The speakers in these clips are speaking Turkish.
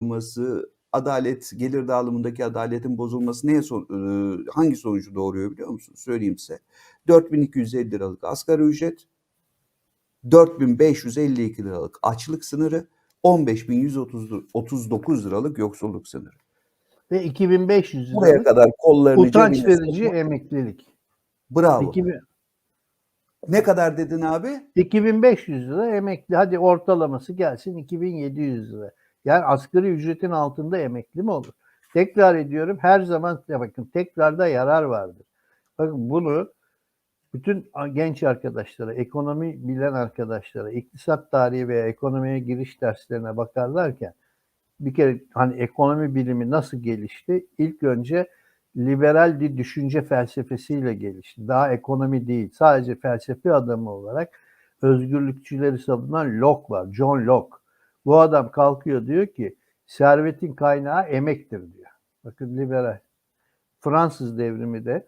bozulması, adalet, gelir dağılımındaki adaletin bozulması neye son, e, hangi sonucu doğuruyor biliyor musunuz? Söyleyeyim size. 4250 liralık asgari ücret, 4552 liralık açlık sınırı, 15139 liralık yoksulluk sınırı. Ve 2500 Buraya liralık kadar kollarını utanç verici sokma. emeklilik. Bravo. 2000 Ne kadar dedin abi? 2500 lira emekli. Hadi ortalaması gelsin 2700 lira. Yani asgari ücretin altında emekli mi olur? Tekrar ediyorum her zaman bakın tekrarda yarar vardır. Bakın bunu bütün genç arkadaşlara, ekonomi bilen arkadaşlara, iktisat tarihi veya ekonomiye giriş derslerine bakarlarken bir kere hani ekonomi bilimi nasıl gelişti? İlk önce liberal bir düşünce felsefesiyle gelişti. Daha ekonomi değil, sadece felsefe adamı olarak özgürlükçüleri savunan Locke var, John Locke. Bu adam kalkıyor diyor ki servetin kaynağı emektir diyor. Bakın liberal. Fransız devrimi de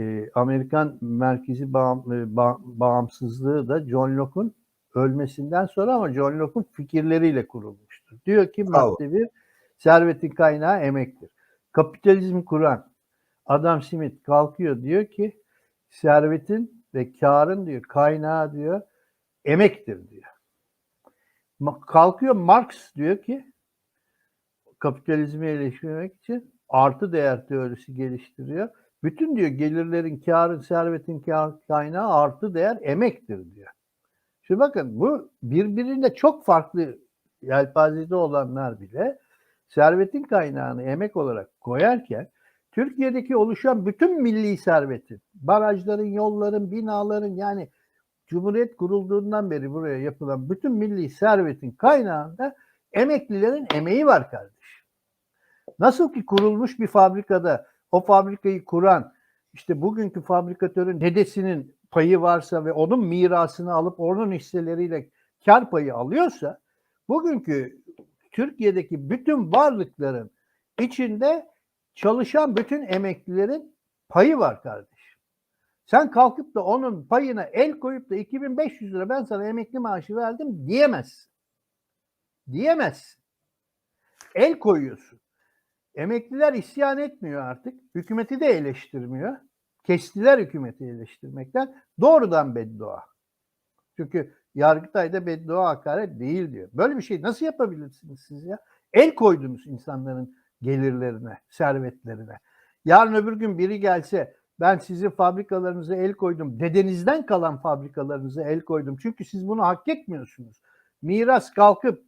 e, Amerikan merkezi bağım, e, ba- bağımsızlığı da John Locke'un ölmesinden sonra ama John Locke'un fikirleriyle kurulmuştur. Diyor ki madde bir servetin kaynağı emektir. Kapitalizmi kuran Adam Smith kalkıyor diyor ki servetin ve karın diyor kaynağı diyor emektir diyor. Kalkıyor Marx diyor ki kapitalizmi eleştirmek için artı değer teorisi geliştiriyor. Bütün diyor gelirlerin, karın, servetin kaynağı artı değer emektir diyor. Şimdi bakın bu birbirine çok farklı yelpazede olanlar bile servetin kaynağını emek olarak koyarken Türkiye'deki oluşan bütün milli servetin, barajların, yolların, binaların yani Cumhuriyet kurulduğundan beri buraya yapılan bütün milli servetin kaynağında emeklilerin emeği var kardeşim. Nasıl ki kurulmuş bir fabrikada o fabrikayı kuran işte bugünkü fabrikatörün dedesinin payı varsa ve onun mirasını alıp onun hisseleriyle kar payı alıyorsa bugünkü Türkiye'deki bütün varlıkların içinde çalışan bütün emeklilerin payı var kardeşim. Sen kalkıp da onun payına el koyup da 2500 lira ben sana emekli maaşı verdim diyemezsin. Diyemezsin. El koyuyorsun. Emekliler isyan etmiyor artık. Hükümeti de eleştirmiyor. Kestiler hükümeti eleştirmekten. Doğrudan beddua. Çünkü Yargıtay'da beddua hakaret değil diyor. Böyle bir şey nasıl yapabilirsiniz siz ya? El koydunuz insanların gelirlerine, servetlerine. Yarın öbür gün biri gelse ben sizin fabrikalarınıza el koydum. Dedenizden kalan fabrikalarınıza el koydum. Çünkü siz bunu hak etmiyorsunuz. Miras kalkıp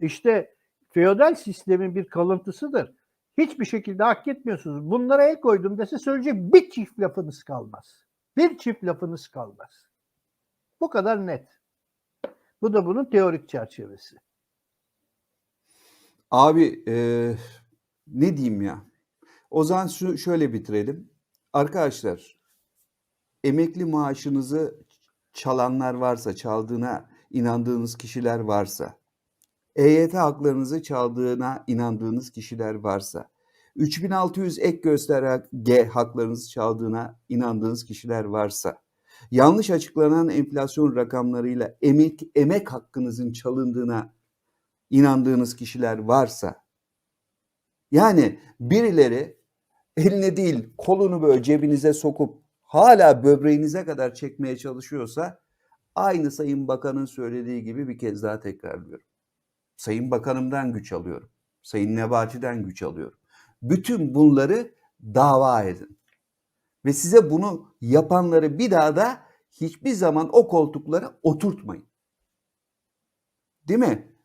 işte feodal sistemin bir kalıntısıdır. Hiçbir şekilde hak etmiyorsunuz. Bunlara el koydum dese söyleyecek bir çift lafınız kalmaz. Bir çift lafınız kalmaz. Bu kadar net. Bu da bunun teorik çerçevesi. Abi e, ne diyeyim ya? O zaman şu, şöyle bitirelim. Arkadaşlar emekli maaşınızı çalanlar varsa, çaldığına inandığınız kişiler varsa, EYT haklarınızı çaldığına inandığınız kişiler varsa, 3600 ek gösterge haklarınızı çaldığına inandığınız kişiler varsa, yanlış açıklanan enflasyon rakamlarıyla emek emek hakkınızın çalındığına inandığınız kişiler varsa yani birileri eline değil kolunu böyle cebinize sokup hala böbreğinize kadar çekmeye çalışıyorsa aynı Sayın Bakan'ın söylediği gibi bir kez daha tekrarlıyorum. Sayın Bakanımdan güç alıyorum. Sayın Nebati'den güç alıyorum. Bütün bunları dava edin. Ve size bunu yapanları bir daha da hiçbir zaman o koltuklara oturtmayın. Değil mi?